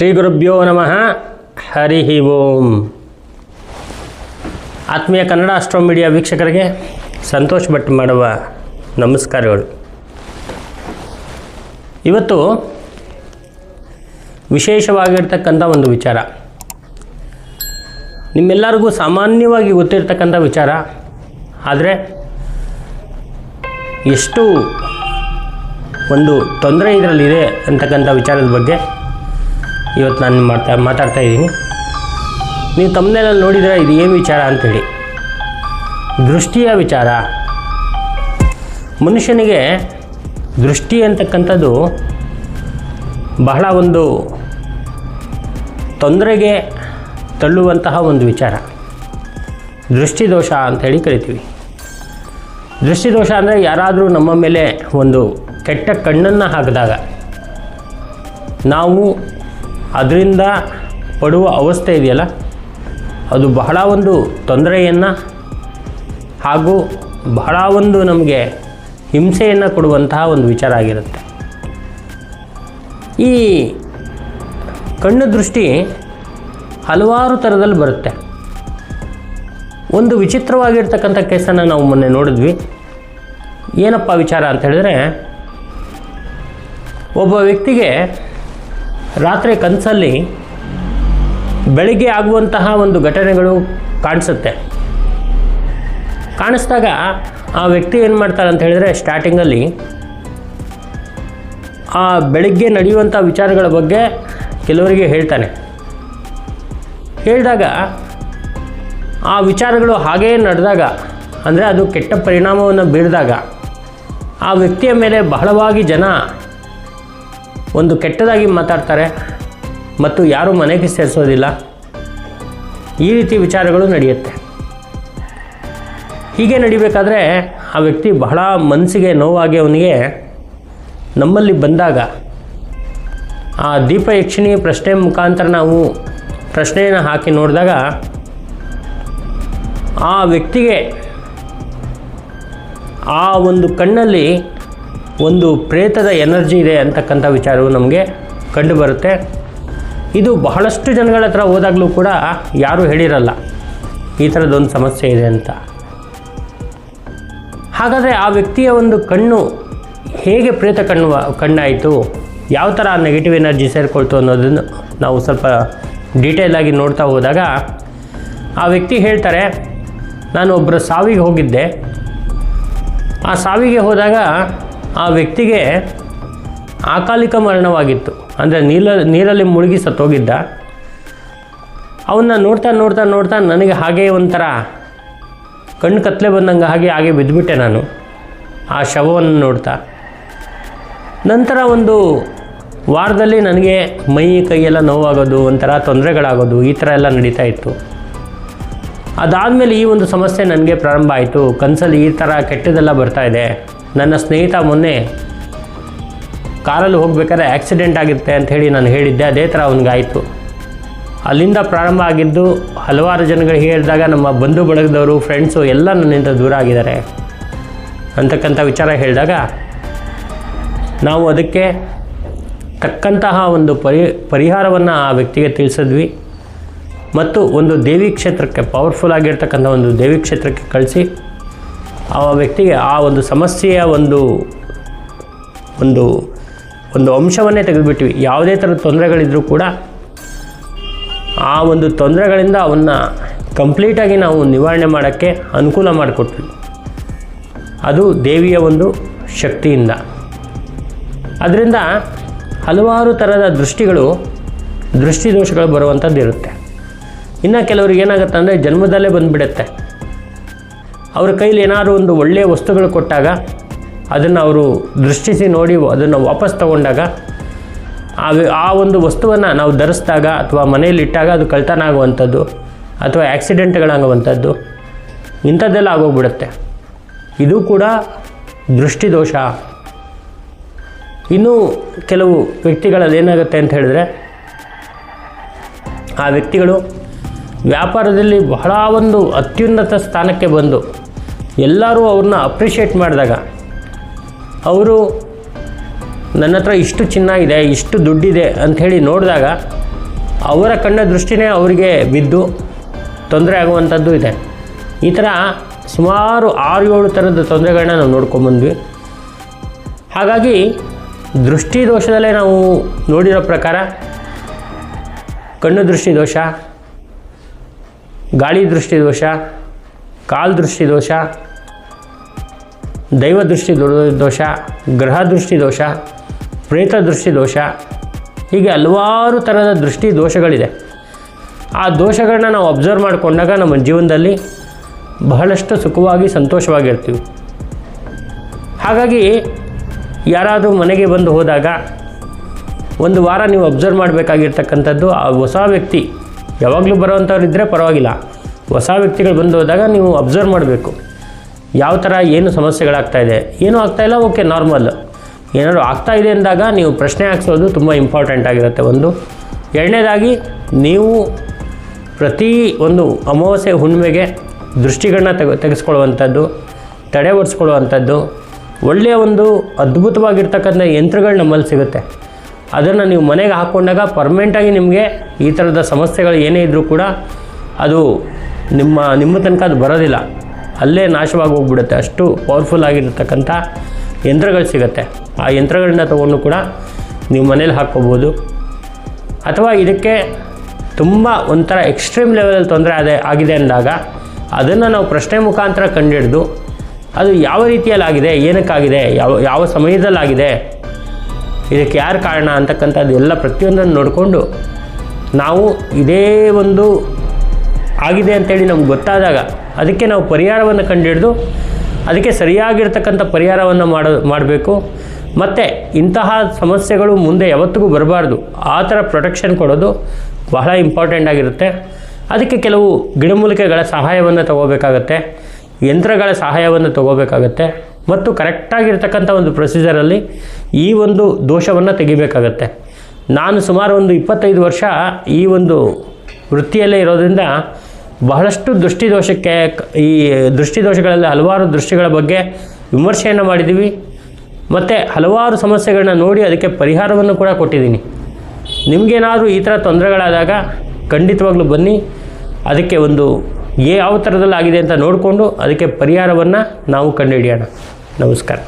ಶ್ರೀ ಗುರುಭ್ಯೋ ನಮಃ. ಹರಿ ಓಂ. ಆತ್ಮೀಯ ಕನ್ನಡ ಅಸ್ಟ್ರೋ ಮೀಡಿಯಾ ವೀಕ್ಷಕರಿಗೆ ಸಂತೋಷ್ ಭಟ್ ಮಾಡುವ ನಮಸ್ಕಾರಗಳು. ಇವತ್ತು ವಿಶೇಷವಾಗಿರ್ತಕ್ಕಂಥ ಒಂದು ವಿಚಾರ. ನಿಮ್ಮೆಲ್ಲರಿಗೂ ಸಾಮಾನ್ಯವಾಗಿ ಗೊತ್ತಿರ್ತಕ್ಕಂಥ ವಿಚಾರ. ಆದರೆ ಎಷ್ಟು ಒಂದು ತೊಂದರೆ ಇದರಲ್ಲಿದೆ ಅಂತಕ್ಕಂಥ ವಿಚಾರದ ಬಗ್ಗೆ ಇವತ್ತು ನಾನು ಮಾಡ್ತಾ ಮಾತಾಡ್ತಾ ಇದ್ದೀನಿ. ನೀವು ತಮ್ಮನೇಲಲ್ಲಿ ನೋಡಿದರೆ ಇದು ಏನು ವಿಚಾರ ಅಂಥೇಳಿ ದೃಷ್ಟಿಯ ವಿಚಾರ. ಮನುಷ್ಯನಿಗೆ ದೃಷ್ಟಿ ಅಂತಕ್ಕಂಥದ್ದು ಬಹಳ ಒಂದು ತೊಂದರೆಗೆ ತಳ್ಳುವಂತಹ ಒಂದು ವಿಚಾರ. ದೃಷ್ಟಿದೋಷ ಅಂಥೇಳಿ ಕರಿತೀವಿ. ದೃಷ್ಟಿದೋಷ ಅಂದರೆ ಯಾರಾದರೂ ನಮ್ಮ ಮೇಲೆ ಒಂದು ಕೆಟ್ಟ ಕಣ್ಣನ್ನು ಹಾಕಿದಾಗ ನಾವು ಅದರಿಂದ ಪಡುವ ಅವಸ್ಥೆ ಇದೆಯಲ್ಲ? ಅದು ಬಹಳ ಒಂದು ತೊಂದರೆಯನ್ನು ಹಾಗೂ ಬಹಳ ಒಂದು ನಮಗೆ ಹಿಂಸೆಯನ್ನು ಕೊಡುವಂತಹ ಒಂದು ವಿಚಾರ ಆಗಿರುತ್ತೆ. ಈ ಕಣ್ಣು ದೃಷ್ಟಿ ಹಲವಾರು ಥರದಲ್ಲಿ ಬರುತ್ತೆ. ಒಂದು ವಿಚಿತ್ರವಾಗಿರ್ತಕ್ಕಂಥ ಕೇಸನ್ನು ನಾವು ಮೊನ್ನೆ ನೋಡಿದ್ವಿ. ಏನಪ್ಪ ವಿಚಾರ ಅಂತ ಹೇಳಿದ್ರೆ, ಒಬ್ಬ ವ್ಯಕ್ತಿಗೆ ರಾತ್ರಿ ಕನಸಲ್ಲಿ ಬೆಳಿಗ್ಗೆ ಆಗುವಂತಹ ಒಂದು ಘಟನೆಗಳು ಕಾಣಿಸುತ್ತೆ. ಕಾಣಿಸಿದಾಗ ಆ ವ್ಯಕ್ತಿ ಏನು ಮಾಡ್ತಾರೆ ಅಂತ ಹೇಳಿದರೆ ಸ್ಟಾರ್ಟಿಂಗಲ್ಲಿ ಆ ಬೆಳಿಗ್ಗೆ ನಡೆಯುವಂಥ ವಿಚಾರಗಳ ಬಗ್ಗೆ ಕೆಲವರಿಗೆ ಹೇಳ್ತಾನೆ. ಹೇಳಿದಾಗ ಆ ವಿಚಾರಗಳು ಹಾಗೇ ನಡೆದಾಗ, ಅಂದರೆ ಅದು ಕೆಟ್ಟ ಪರಿಣಾಮವನ್ನು ಬೀರಿದಾಗ, ಆ ವ್ಯಕ್ತಿಯ ಮೇಲೆ ಬಹಳವಾಗಿ ಜನ ಒಂದು ಕೆಟ್ಟದಾಗಿ ಮಾತಾಡ್ತಾರೆ ಮತ್ತು ಯಾರೂ ಮನೆಗೆ ಸೇರಿಸೋದಿಲ್ಲ. ಈ ರೀತಿ ವಿಚಾರಗಳು ನಡೆಯುತ್ತೆ. ಹೀಗೆ ನಡಿಬೇಕಾದ್ರೆ ಆ ವ್ಯಕ್ತಿ ಬಹಳ ಮನಸ್ಸಿಗೆ ನೋವಾಗಿ ಅವನಿಗೆ ನಮ್ಮಲ್ಲಿ ಬಂದಾಗ ಆ ದೀಪ ಯಕ್ಷಿಣಿ ಪ್ರಶ್ನೆ ಮುಖಾಂತರ ನಾವು ಪ್ರಶ್ನೆಯನ್ನು ಹಾಕಿ ನೋಡಿದಾಗ ಆ ವ್ಯಕ್ತಿಗೆ ಆ ಒಂದು ಕಣ್ಣಲ್ಲಿ ಒಂದು ಪ್ರೇತದ ಎನರ್ಜಿ ಇದೆ ಅಂತಕ್ಕಂಥ ವಿಚಾರವು ನಮಗೆ ಕಂಡುಬರುತ್ತೆ. ಇದು ಬಹಳಷ್ಟು ಜನಗಳ ಹತ್ರ ಹೋದಾಗಲೂ ಕೂಡ ಯಾರೂ ಹೇಳಿರಲ್ಲ, ಈ ಥರದ್ದೊಂದು ಸಮಸ್ಯೆ ಇದೆ ಅಂತ. ಹಾಗಾದರೆ ಆ ವ್ಯಕ್ತಿಯ ಒಂದು ಕಣ್ಣು ಹೇಗೆ ಪ್ರೇತ ಕಣ್ಣು ಕಣ್ಣಾಯಿತು, ಯಾವ ಥರ ನೆಗೆಟಿವ್ ಎನರ್ಜಿ ಸೇರಿಕೊಳ್ತು ಅನ್ನೋದನ್ನು ನಾವು ಸ್ವಲ್ಪ ಡೀಟೇಲಾಗಿ ನೋಡ್ತಾ ಹೋದಾಗ ಆ ವ್ಯಕ್ತಿ ಹೇಳ್ತಾರೆ, ನಾನು ಒಬ್ಬರ ಸಾವಿಗೆ ಹೋಗಿದ್ದೆ. ಆ ಸಾವಿಗೆ ಹೋದಾಗ ಆ ವ್ಯಕ್ತಿಗೆ ಅಕಾಲಿಕ ಮರಣವಾಗಿತ್ತು. ಅಂದರೆ ನೀಲ, ನೀರಲ್ಲಿ ಮುಳುಗಿ ಸತ್ತೋಗಿದ್ದ. ಅವನ್ನ ನೋಡ್ತಾ ನೋಡ್ತಾ ನೋಡ್ತಾ ನನಗೆ ಹಾಗೆ ಒಂಥರ ಕಣ್ಣು ಕತ್ತಲೆ ಬಂದಂಗೆ ಹಾಗೆ ಹಾಗೆ ಬಿದ್ದುಬಿಟ್ಟೆ ನಾನು. ಆ ಶವವನ್ನು ನೋಡ್ತಾ. ನಂತರ ಒಂದು ವಾರದಲ್ಲಿ ನನಗೆ ಮೈ ಕೈಯೆಲ್ಲ ನೋವಾಗೋದು, ಒಂಥರ ತೊಂದರೆಗಳಾಗೋದು, ಈ ಥರ ಎಲ್ಲ ನಡೀತಾ ಇತ್ತು. ಅದಾದಮೇಲೆ ಈ ಒಂದು ಸಮಸ್ಯೆ ನನಗೆ ಪ್ರಾರಂಭ ಆಯಿತು. ಕನಸಲ್ಲಿ ಈ ಥರ ಕೆಟ್ಟದೆಲ್ಲ ಬರ್ತಾ ಇದೆ. ನನ್ನ ಸ್ನೇಹಿತ ಮೊನ್ನೆ ಕಾರಲ್ಲಿ ಹೋಗ್ಬೇಕಾದ್ರೆ ಆಕ್ಸಿಡೆಂಟ್ ಆಗಿರುತ್ತೆ ಅಂತ ಹೇಳಿ ನಾನು ಹೇಳಿದ್ದೆ. ಅದೇ ಥರ ಅವನಿಗಾಯಿತು. ಅಲ್ಲಿಂದ ಪ್ರಾರಂಭ ಆಗಿದ್ದು ಹಲವಾರು ಜನಗಳಿಗೆ ಹೇಳಿದಾಗ ನಮ್ಮ ಬಂಧು ಬಳಗದವರು ಫ್ರೆಂಡ್ಸು ಎಲ್ಲ ನನ್ನಿಂದ ದೂರ ಆಗಿದ್ದಾರೆ ಅಂತಕ್ಕಂಥ ವಿಚಾರ ಹೇಳಿದಾಗ ನಾವು ಅದಕ್ಕೆ ತಕ್ಕಂತಹ ಒಂದು ಪರಿ, ಪರಿಹಾರವನ್ನು ಆ ವ್ಯಕ್ತಿಗೆ ತಿಳಿಸಿದ್ವಿ. ಮತ್ತು ಒಂದು ದೇವಿ ಕ್ಷೇತ್ರಕ್ಕೆ ಪವರ್ಫುಲ್ ಆಗಿರ್ತಕ್ಕಂಥ ಒಂದು ದೇವಿ ಕ್ಷೇತ್ರಕ್ಕೆ ಕಳಿಸಿ ಆ ವ್ಯಕ್ತಿಗೆ ಆ ಒಂದು ಸಮಸ್ಯೆಯ ಒಂದು ಒಂದು ಒಂದು ಅಂಶವನ್ನೇ ತೆಗೆದುಬಿಟ್ವಿ ಯಾವುದೇ ಥರದ ತೊಂದರೆಗಳಿದ್ದರೂ ಕೂಡ ಆ ಒಂದು ತೊಂದರೆಗಳಿಂದ ಅವನ್ನ ಕಂಪ್ಲೀಟಾಗಿ ನಾವು ನಿವಾರಣೆ ಮಾಡೋಕ್ಕೆ ಅನುಕೂಲ ಮಾಡಿಕೊಟ್ವಿ. ಅದು ದೇವಿಯ ಒಂದು ಶಕ್ತಿಯಿಂದ. ಅದರಿಂದ ಹಲವಾರು ಥರದ ದೃಷ್ಟಿಗಳು, ದೃಷ್ಟಿದೋಷಗಳು ಬರುವಂಥದ್ದು ಇರುತ್ತೆ ಇನ್ನು ಕೆಲವ್ರಿಗೆ ಏನಾಗುತ್ತೆ ಅಂದರೆ ಜನ್ಮದಲ್ಲೇ ಬಂದುಬಿಡುತ್ತೆ. ಅವ್ರ ಕೈಲಿ ಏನಾದರೂ ಒಂದು ಒಳ್ಳೆಯ ವಸ್ತುಗಳು ಕೊಟ್ಟಾಗ ಅದನ್ನು ಅವರು ದೃಷ್ಟಿಸಿ ನೋಡಿ ಅದನ್ನು ವಾಪಸ್ ತಗೊಂಡಾಗ ಆ ಆ ಒಂದು ವಸ್ತುವನ್ನು ನಾವು ಧರಿಸಿದಾಗ ಅಥವಾ ಮನೆಯಲ್ಲಿ ಇಟ್ಟಾಗ ಅದು ಕಳ್ತನ ಆಗುವಂಥದ್ದು ಅಥವಾ ಆ್ಯಕ್ಸಿಡೆಂಟ್ಗಳಾಗುವಂಥದ್ದು ಇಂಥದ್ದೆಲ್ಲ ಆಗೋಗ್ಬಿಡುತ್ತೆ. ಇದು ಕೂಡ ದೃಷ್ಟಿದೋಷ. ಇನ್ನೂ ಕೆಲವು ವ್ಯಕ್ತಿಗಳಲ್ಲಿ ಏನಾಗುತ್ತೆ ಅಂತ ಹೇಳಿದ್ರೆ, ಆ ವ್ಯಕ್ತಿಗಳು ವ್ಯಾಪಾರದಲ್ಲಿ ಬಹಳ ಒಂದು ಅತ್ಯುನ್ನತ ಸ್ಥಾನಕ್ಕೆ ಬಂದು ಎಲ್ಲರೂ ಅವ್ರನ್ನ ಅಪ್ರಿಷಿಯೇಟ್ ಮಾಡಿದಾಗ ಅವರು ನನ್ನ ಹತ್ರ ಇಷ್ಟು ಚಿನ್ನ ಇದೆ, ಇಷ್ಟು ದುಡ್ಡಿದೆ ಅಂಥೇಳಿ ನೋಡಿದಾಗ ಅವರ ಕಣ್ಣ ದೃಷ್ಟಿನೇ ಅವರಿಗೆ ಬಿದ್ದು ತೊಂದರೆ ಆಗುವಂಥದ್ದು ಇದೆ. ಈ ಥರ ಸುಮಾರು ಆರು ಏಳು ಥರದ ತೊಂದರೆಗಳನ್ನ ನಾವು ನೋಡ್ಕೊಂಬಂದ್ವಿ. ಹಾಗಾಗಿ ದೃಷ್ಟಿ ದೋಷದಲ್ಲೇ ನಾವು ನೋಡಿರೋ ಪ್ರಕಾರ ಕಣ್ಣು ದೃಷ್ಟಿ ದೋಷ, ಗಾಳಿ ದೃಷ್ಟಿ ದೋಷ ಕಾಲ್ ದೃಷ್ಟಿ ದೋಷ ದೈವ ದೃಷ್ಟಿ ದೊ- ದೋಷ ಗ್ರಹ ದೃಷ್ಟಿ ದೋಷ ಪ್ರೇತ ದೃಷ್ಟಿ ದೋಷ, ಹೀಗೆ ಹಲವಾರು ಥರದ ದೃಷ್ಟಿ ದೋಷಗಳಿದೆ. ಆ ದೋಷಗಳನ್ನ ನಾವು ಅಬ್ಸರ್ವ್ ಮಾಡಿಕೊಂಡಾಗ ನಮ್ಮ ಜೀವನದಲ್ಲಿ ಬಹಳಷ್ಟು ಸುಖವಾಗಿ ಸಂತೋಷವಾಗಿರ್ತೀವಿ. ಹಾಗಾಗಿ ಯಾರಾದರೂ ಮನೆಗೆ ಬಂದು ಹೋದಾಗ ಒಂದು ವಾರ ನೀವು ಅಬ್ಸರ್ವ್ ಮಾಡಬೇಕಾಗಿರ್ತಕ್ಕಂಥದ್ದು ಆ ಹೊಸ ವ್ಯಕ್ತಿ, ಯಾವಾಗಲೂ ಬರೋವಂಥವ್ರು ಇದ್ದರೆ ಪರವಾಗಿಲ್ಲ. ಹೊಸ ವ್ಯಕ್ತಿಗಳು ಬಂದು ಹೋದಾಗ ನೀವು ಅಬ್ಸರ್ವ್ ಮಾಡಬೇಕು. ಯಾವ ಥರ ಏನು ಸಮಸ್ಯೆಗಳಾಗ್ತಾಯಿದೆ ಏನೂ ಆಗ್ತಾಯಿಲ್ಲ ಓಕೆ ನಾರ್ಮಲ್ ಏನಾದರೂ ಆಗ್ತಾ ಇದೆ ಅಂದಾಗ ನೀವು ಪ್ರಶ್ನೆ ಹಾಕ್ಸೋದು ತುಂಬ ಇಂಪಾರ್ಟೆಂಟ್ ಆಗಿರುತ್ತೆ. ಒಂದು, ಎರಡನೇದಾಗಿ ನೀವು ಪ್ರತಿ ಒಂದು ಅಮಾವಾಸ್ಯೆ ಹುಣ್ಣಿಮೆಗೆ ದೃಷ್ಟಿಗಳನ್ನ ತೆಗೆ ತೆಗೆಸ್ಕೊಳ್ಳುವಂಥದ್ದು, ತಡೆ ಒರೆಸ್ಕೊಳ್ಳುವಂಥದ್ದು, ಒಳ್ಳೆಯ ಒಂದು ಅದ್ಭುತವಾಗಿರ್ತಕ್ಕಂಥ ಯಂತ್ರಗಳು ನಮ್ಮಲ್ಲಿ ಸಿಗುತ್ತೆ. ಅದನ್ನು ನೀವು ಮನೆಗೆ ಹಾಕ್ಕೊಂಡಾಗ ಪರ್ಮನೆಂಟಾಗಿ ನಿಮಗೆ ಈ ಥರದ ಸಮಸ್ಯೆಗಳು ಏನೇ ಇದ್ದರೂ ಕೂಡ ಅದು ನಿಮ್ಮ ನಿಮ್ಮ ತನಕ ಅದು ಬರೋದಿಲ್ಲ. ಅಲ್ಲೇ ನಾಶವಾಗಿ ಹೋಗ್ಬಿಡುತ್ತೆ ಅಷ್ಟು ಪವರ್ಫುಲ್ ಆಗಿರತಕ್ಕಂಥ ಯಂತ್ರಗಳು ಸಿಗುತ್ತೆ. ಆ ಯಂತ್ರಗಳನ್ನ ತೊಗೊಂಡು ಕೂಡ ನೀವು ಮನೇಲಿ ಹಾಕ್ಕೋಬೋದು. ಅಥವಾ ಇದಕ್ಕೆ ತುಂಬ ಒಂಥರ ಎಕ್ಸ್ಟ್ರೀಮ್ ಲೆವೆಲಲ್ಲಿ ತೊಂದರೆ ಅದೇ, ಆಗಿದೆ ಅಂದಾಗ ಅದನ್ನು ನಾವು ಪ್ರಶ್ನೆ ಮುಖಾಂತರ ಕಂಡುಹಿಡ್ದು ಅದು ಯಾವ ರೀತಿಯಲ್ಲಿ ಆಗಿದೆ ಏನಕ್ಕಾಗಿದೆ, ಯಾವ ಯಾವ ಸಮಯದಲ್ಲಾಗಿದೆ, ಇದಕ್ಕೆ ಯಾರು ಕಾರಣ ಅಂತಕ್ಕಂಥದ್ದು ಎಲ್ಲ ಪ್ರತಿಯೊಂದನ್ನು ನೋಡಿಕೊಂಡು ನಾವು ಇದೇ ಒಂದು ಆಗಿದೆ ಅಂತೇಳಿ ನಮ್ಗೆ ಗೊತ್ತಾದಾಗ ಅದಕ್ಕೆ ನಾವು ಪರಿಹಾರವನ್ನು ಕಂಡುಹಿಡಿದು ಅದಕ್ಕೆ ಸರಿಯಾಗಿರ್ತಕ್ಕಂಥ ಪರಿಹಾರವನ್ನು ಮಾಡೋ, ಮಾಡಬೇಕು. ಮತ್ತು ಇಂತಹ ಸಮಸ್ಯೆಗಳು ಮುಂದೆ ಯಾವತ್ತಿಗೂ ಬರಬಾರ್ದು. ಆ ಥರ ಪ್ರೊಟೆಕ್ಷನ್ ಕೊಡೋದು ಬಹಳ ಇಂಪಾರ್ಟೆಂಟ್ ಆಗಿರುತ್ತೆ. ಅದಕ್ಕೆ ಕೆಲವು ಗಿಡಮೂಲಿಕೆಗಳ ಸಹಾಯವನ್ನು ತಗೋಬೇಕಾಗತ್ತೆ. ಯಂತ್ರಗಳ ಸಹಾಯವನ್ನು ತಗೋಬೇಕಾಗತ್ತೆ. ಮತ್ತು ಕರೆಕ್ಟಾಗಿರ್ತಕ್ಕಂಥ ಒಂದು ಪ್ರೊಸೀಜರಲ್ಲಿ ಈ ಒಂದು ದೋಷವನ್ನು ತೆಗಿಬೇಕಾಗತ್ತೆ. ನಾನು ಸುಮಾರು ಒಂದು ಇಪ್ಪತ್ತೈದು ವರ್ಷ ಈ ಒಂದು ವೃತ್ತಿಯಲ್ಲೇ ಇರೋದ್ರಿಂದ ಬಹಳಷ್ಟು ದೃಷ್ಟಿದೋಷಕ್ಕೆ, ಈ ದೃಷ್ಟಿದೋಷಗಳಲ್ಲಿ ಹಲವಾರು ದೃಷ್ಟಿಗಳ ಬಗ್ಗೆ ವಿಮರ್ಶೆಯನ್ನು ಮಾಡಿದ್ದೀವಿ. ಮತ್ತು ಹಲವಾರು ಸಮಸ್ಯೆಗಳನ್ನ ನೋಡಿ ಅದಕ್ಕೆ ಪರಿಹಾರವನ್ನು ಕೂಡ ಕೊಟ್ಟಿದ್ದೀನಿ. ನಿಮಗೇನಾದರೂ ಈ ಥರ ತೊಂದರೆಗಳಾದಾಗ ಖಂಡಿತವಾಗ್ಲೂ ಬನ್ನಿ. ಅದಕ್ಕೆ ಒಂದು ಯಾವ ಥರದಲ್ಲಿ ಆಗಿದೆ ಅಂತ ನೋಡಿಕೊಂಡು ಅದಕ್ಕೆ ಪರಿಹಾರವನ್ನು ನಾವು ಕಂಡುಹಿಡಿಯೋಣ. ನಮಸ್ಕಾರ.